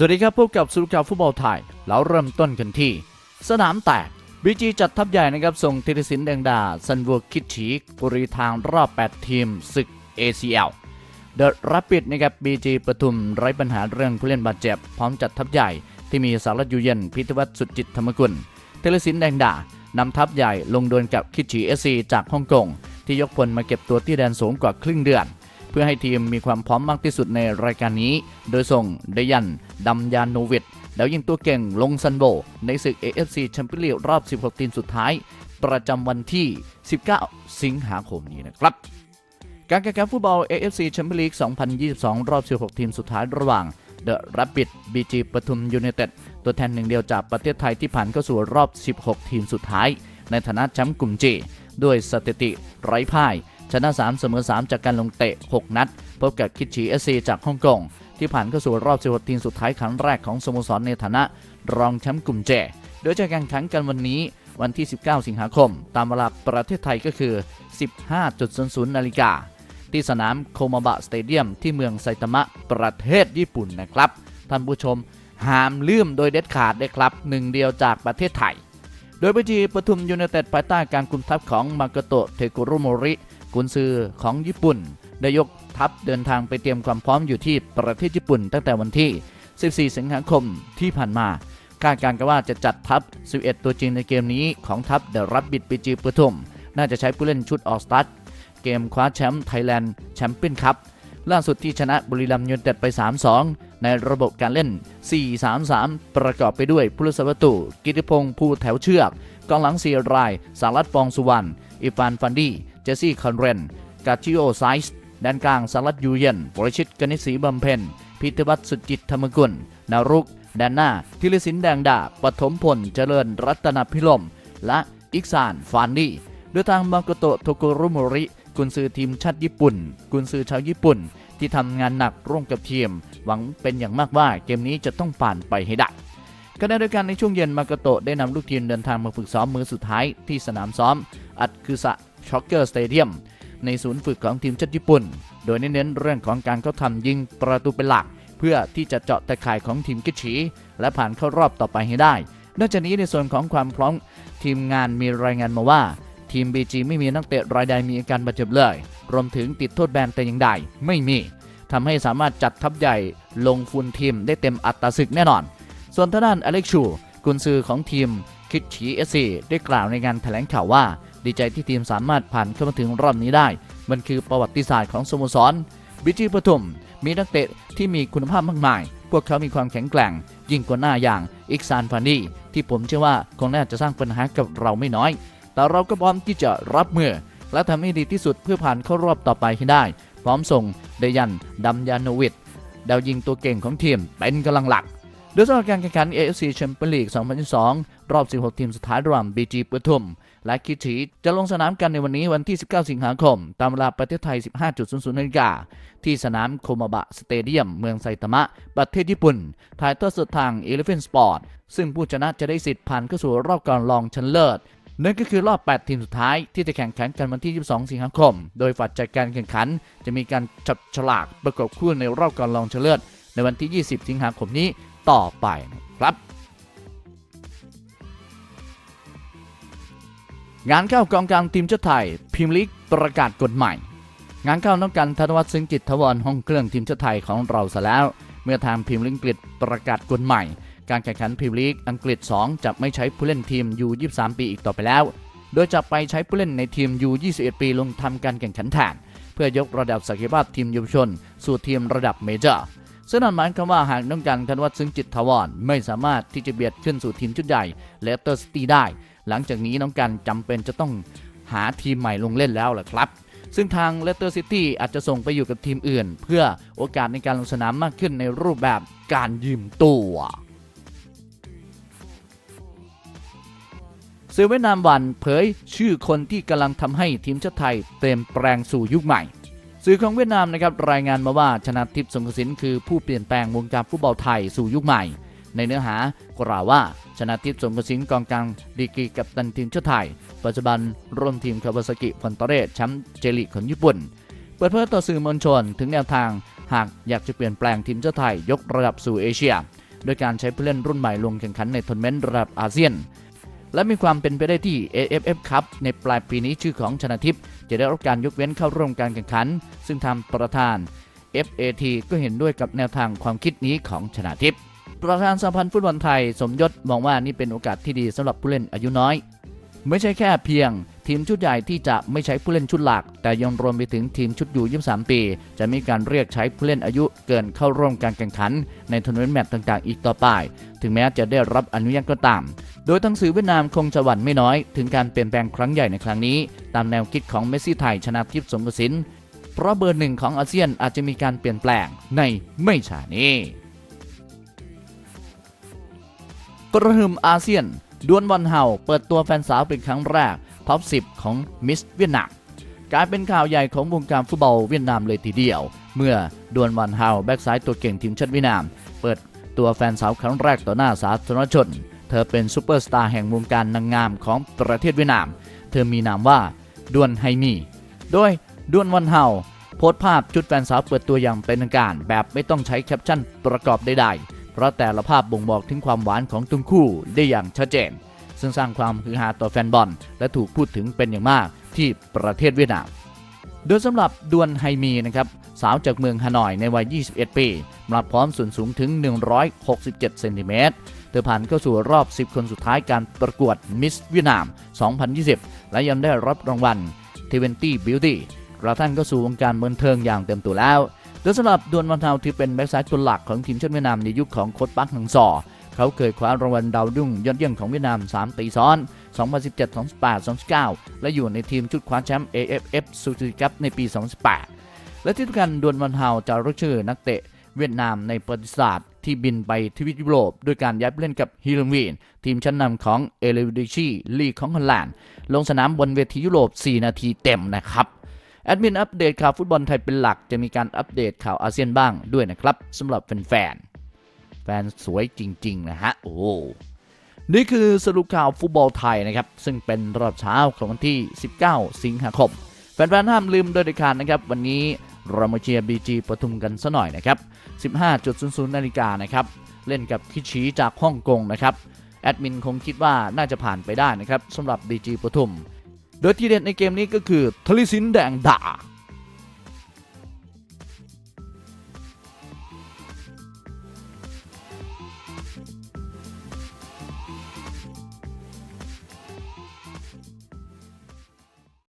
สวัสดีครับพบกับสุรกาวฟุตบอลไทยแล้วเริ่มต้นกันที่ สนามแตกบีจีจัดทัพใหญ่นะครับ ส่งธีรศิลป์แดงดา ซันวัวคิดฉีกปุรีทางรอบ 8 ทีมศึก ACL เดอะรับปิดนะครับบีจีปทุมไร้ปัญหาเรื่องผู้เล่นบาดเจ็บ พร้อมจัดทัพใหญ่ที่มีสารัตยูเย็น พิทวัฒน์สุจิตธรรมกุลธีรศิลป์แดงดานำทัพใหญ่ลงดวลกับคิดฉีเอซีจากฮ่องกงที่ยกพลมาเก็บตัวที่แดนสูงกว่าครึ่งเดือน เพื่อให้ทีมมีความพร้อมมากที่สุดในรายการนี้ โดยส่งเดยันดัมยานโนวิดแล้วยิงตัวเก่งลงซันโบ ในศึก AFC แชมเปี้ยนลีกรอบ 16 ทีมสุดท้าย ประจำวันที่ 19 สิงหาคมนี้นะครับ การแข่งขันฟุตบอล AFC แชมเปี้ยนลีก 2022 รอบ 16 ทีมสุดท้ายระหว่าง The Rapid BG ปทุมยูไนเต็ดตัวแทนหนึ่งเดียวจากประเทศไทยที่ผ่านเข้าสู่รอบ 16 ทีมสุดท้าย ในฐานะแชมป์กลุ่ม G ด้วยสถิติไร้พ่าย ชนะ 3 เสมอ 3 จากการลงเตะ 6 นัด พบกับคิดฉีเอซีจากฮ่องกง ที่ผ่านเข้าสู่รอบ16ทีมสุดท้ายครั้งแรกของสโมสรในฐานะ รองแชมป์กลุ่มเจ โดยจะแข่งขันกันวันนี้วันที่ 19 สิงหาคม ตามเวลาประเทศไทยก็คือ 15.00 นาฬิกา ที่สนามโคมาบะสเตเดียมที่เมืองไซตามะ ประเทศญี่ปุ่นนะครับ ท่านผู้ชมห้ามลืมโดยเด็ดขาดเลยครับหนึ่งเดียวจากประเทศไทย โดยบีจีปทุมยูไนเต็ดภายใต้การคุมทัพของมาโกโตะเทกุรุโมริ กุนซือของญี่ปุ่น ได้ยกทัพเดินทางไปเตรียมความพร้อมอยู่ที่ประเทศญี่ปุ่น ตั้งแต่วันที่ 14 สิงหาคมที่ผ่านมา คาดการณ์กันว่าจะจัดทัพ 11 ตัวจริงในเกมนี้ของทัพเดอะรับบิดบีจีปทุม น่าจะใช้ผู้เล่นชุดออสตัดเกมคว้าแชมป์ไทยแลนด์แชมเปี้ยนคัพล่าสุดที่ชนะบุรีรัมย์ยูไนเต็ดไป 3-2 ในระบบการเล่น 4-3-3 ประกอบไปด้วยผู้รักษาประตู กิติพงษ์ภูแถวเชือก กองหลังสี่ราย สารัตปองสุวรรณ อิฟานฟันดี้ จสซี่คอนเรน กาชิโอไซส์ด้านกลางสารัตยูเย็นบริชิตกนิษฐีบำเพ็ญ พิทวัฒน์สุจิตธรรมกุลนารุกแดนหน้าธิรศินแดงดาปฐมพล เจริญรัตนพิลม และอิกซานฟานดี้โดยทางมาโกโตะโทโกรุโมริ กุนซือทีมชาติญี่ปุ่น กุนซือชาวญี่ปุ่น ที่ทำงานหนักร่วมกับทีม หวังเป็นอย่างมากว่าเกมนี้จะต้องผ่านไปให้ได้ขณะเดียวกันในช่วงเย็นมาโกโตะได้นำลูกทีมเดินทางมาฝึกซ้อมมือสุดท้ายที่สนามซ้อม อัดคือสะ ช็อกเกอร์สเตเดียมในศูนย์ฝึกของทีมชาติญี่ปุ่น โดยเน้นเรื่องของการเข้าทำยิงประตูเป็นหลัก เพื่อที่จะเจาะตะข่ายของทีมกิชีและผ่านเข้ารอบต่อไปให้ได้ นอกจากนี้ในส่วนของความพร้อมทีมงานมีรายงานมาว่า ทีม BG ไม่มีนักเตะรายใดมีอาการบาดเจ็บเลย รวมถึงติดโทษแบนแต่อย่างใดไม่มีทำให้สามารถจัดทัพใหญ่ลงฟุนทีมได้เต็มอัตราศึกแน่นอน ส่วนทางด้านอเล็กชูกุนซือของทีม คิดฉีเอซีได้กล่าวในงานแถลงข่าวว่า ดีใจที่ทีมสามารถผ่านเข้ามาถึงรอบนี้ได้ มันคือประวัติศาสตร์ของสโมสรบิจิปทุม มีนักเตะที่มีคุณภาพมากมาย พวกเขามีความแข็งแกร่ง ยิ่งกว่าหน้าอย่างอิกซานฟานีที่ผมเชื่อว่าคงน่าจะสร้างปัญหากับเราไม่น้อย แต่เราก็พร้อมที่จะรับมือ และทำให้ดีที่สุดเพื่อผ่านเข้ารอบต่อไปให้ได้ พร้อมส่งเดยันดัมยานวิดดาวยิงตัวเก่งของทีมเป็นกำลังหลัก ดยสำหรับการแข่งขัน AFC Champions League 2022 รอบ 16 ทีมสุดท้ายระหว่าง BG ปทุม และคิดฉีจะลงสนามกันในวันนี้วันที่ 19 สิงหาคม ตามเวลาประเทศไทย 15.00นาฬิกาที่สนามโคมาบะสเตเดียม เมืองไซตามะ ประเทศญี่ปุ่น ถ่ายทอดสดทาง Elephant Sport ซึ่งผู้ชนะจะได้สิทธิ์ผ่านเข้าสู่รอบก่อนรองชนะเลิศนั่นก็คือรอบ 8 ทีมสุดท้ายที่จะแข่งขันกันวันที่ 22 สิงหาคม โดยฝ่ายจัดการแข่งขัน จะมีการจับฉลากประกบคู่ในรอบก่อนรองชนะเลิศในวันที่ 20 สิงหาคมนี้ ต่อไปนะครับ งานเข้ากองกลางทีมชาติไทยพิมลีกประกาศกฎใหม่ งานเข้าน้องกันธนวัฒน์ซึ้งจิตทวรห้องเครื่องทีมชาติไทยของเราซะแล้ว เมื่อทางพิมลีกอังกฤษประกาศกฎใหม่ การแข่งขันพิมลีกอังกฤษ 2 จะไม่ใช้ผู้เล่นทีม U23 ปีอีกต่อไปแล้ว โดยจะไปใช้ผู้เล่นในทีม U21 ปีลงทำการแข่งขันแทนเพื่อยกระดับศักยภาพทีมเยาวชน สู่ทีมระดับเมเจอร์ ซึ่งนั่นหมายความว่าหากน้องกันธนวัฒน์ซึ้งจิตทวรไม่สามารถที่จะเบียดขึ้นสู่ทีมชุดใหญ่เลสเตอร์ซิตี้ได้ หลังจากนี้น้องกันจำเป็นจะต้องหาทีมใหม่ลงเล่นแล้วล่ะครับ ซึ่งทางเลสเตอร์ซิตี้อาจจะส่งไปอยู่กับทีมอื่น เพื่อโอกาสในการลงสนามมากขึ้นในรูปแบบการยืมตัวเซเว่นนามวันเผยชื่อคนที่กำลังทำให้ทีมชาติไทยเต็มแปลงสู่ยุคใหม่ สื่อของเวียดนามนะครับรายงานมาว่าชนะทิพย์สงกระสินคือผู้เปลี่ยนแปลงวงการฟุตบอลไทยสู่ยุคใหม่ ในเนื้อหากล่าวว่าชนะทิพย์สงกระสินกองกลางดีกรีกับตันทีมชาติไทย ปัจจุบันร่วมทีมคาวาซากิฟอนตเรสแชมป์เจลีของญี่ปุ่น เปิดเผยต่อสื่อมวลชนถึงแนวทาง หากอยากจะเปลี่ยนแปลงทีมชาติไทยยกระดับสู่เอเชียโดยการใช้ผู้เล่นรุ่นใหม่ลงแข่งขันในทัวร์นาเมนต์ระดับอาเซียน และมีความเป็นไปได้ที่ AFF ครับในปลายปีนี้ชื่อของชนะทิพย์จะได้รับการยกเว้นเข้าร่วมการแข่งขัน ซึ่งทางประธาน FAT ก็เห็นด้วยกับแนวทางความคิดนี้ของชนะทิพย์ประธานสหพันธ์ฟุตบอลไทย สมยศมองว่านี่เป็นโอกาสที่ดีสำหรับผู้เล่นอายุน้อย ไม่ใช่แค่เพียงทีมชุดใหญ่ที่จะไม่ใช้ผู้เล่นชุดหลัก แต่ยังรวมไปถึงทีมชุดอยู่ 23 ปี จะมีการเรียกใช้ผู้เล่นอายุเกินเข้าร่วมการแข่งขัน ในทัวร์นาเมนต์แมตช์ต่างๆ อีกต่อไป ถึงแม้จะได้รับอนุญาตก็ตาม โดยทั้งสื่อเวียดนามคงจะหวั่นไม่น้อย ถึงการเปลี่ยนแปลงครั้งใหญ่ในครั้งนี้ ตามแนวคิดของเมสซี่ไทยชนะทิพย์สงกระสินเพราะเบอร์หนึ่งของอาเซียนอาจจะมีการเปลี่ยนแปลงในไม่ช้านี้กระหึ่มอาเซียน ดวลวันเฮาเปิดตัวแฟนสาวเป็นครั้งแรกท็อป 10 ของมิสเวียดนามกลายเป็นข่าวใหญ่ของวงการฟุตบอลเวียดนามเลยทีเดียว เมื่อดวลวันเฮาแบ็กซ้ายตัวเก่งทีมชาติเวียดนาม เปิดตัวแฟนสาวครั้งแรกต่อหน้าสาธารณชน เธอเป็นซูเปอร์สตาร์แห่งวงการนางงามของประเทศเวียดนาม เธอมีนามว่าดวนไฮมี โดยดวนวันเฮาโพสต์ภาพชุดแฟนสาวเปิดตัวอย่างเป็นทางการ แบบไม่ต้องใช้แคปชั่นประกอบใดๆ เพราะแต่ละภาพบ่งบอกถึงความหวานของทั้งคู่ได้อย่างชัดเจน ซึ่งสร้างความฮือฮาต่อแฟนบอล และถูกพูดถึงเป็นอย่างมากที่ประเทศเวียดนาม โดยสำหรับดวนไฮมีนะครับสาวจากเมืองฮานอยในวัย 21 ปีมาพร้อมส่วนสูงถึง 167 เซนติเมตร เธอผ่านเข้าสู่รอบ 10 คนสุดท้ายการประกวดมิสเวียดนาม 2020 และยังได้รับรางวัล 20 Beauty กระทั่งเข้าสู่วงการบันเทิงอย่างเต็มตัวแล้ว โดยสำหรับดวนวันเทาที่เป็นแบ็กซ้ายตัวหลักของทีมชาติเวียดนามในยุคของโค้ชปักหังซอเขาเคยคว้ารางวัลดาวรุ่งยอดเยี่ยมของเวียดนาม 3 ปีซ้อน 2017 2018 2019 และอยู่ในทีมชุดคว้าแชมป์ AFF Suzuki Cup ในปี 2018 และที่สำคัญดวนวันเฮาจะรู้ชื่อนักเตะเวียดนามในประวัติศาสตร์ที่บินไปทวีปยุโรปด้วยการย้ายไปเล่นกับฮิลวีน ทีมชั้นนำของเอเลวิดชีลีของฮอลแลนด์ลงสนามบนเวทียุโรป 4 นาทีเต็มนะครับ แอดมินอัปเดตข่าวฟุตบอลไทยเป็นหลัก จะมีการอัปเดตข่าวอาเซียนบ้างด้วยนะครับสำหรับแฟนๆ แฟนสวยจริง ๆ นะฮะ โอ้นี่คือสรุปข่าวฟุตบอลไทยนะครับ ซึ่งเป็นรอบเช้าของวันที่ 19 สิงหาคม แฟนๆ ห้ามลืมโดยเด็ดขาดนะครับ วันนี้เรามาเชียร์บีจีปทุมกันซะหน่อยนะครับ 15.00 นาฬิกานะครับ เล่นกับคิชีจากฮ่องกงนะครับ แอดมินคงคิดว่าน่าจะผ่านไปได้นะครับสำหรับบีจีปทุม โดยที่เด็ดในเกมนี้ก็คือทลิสินแดงดา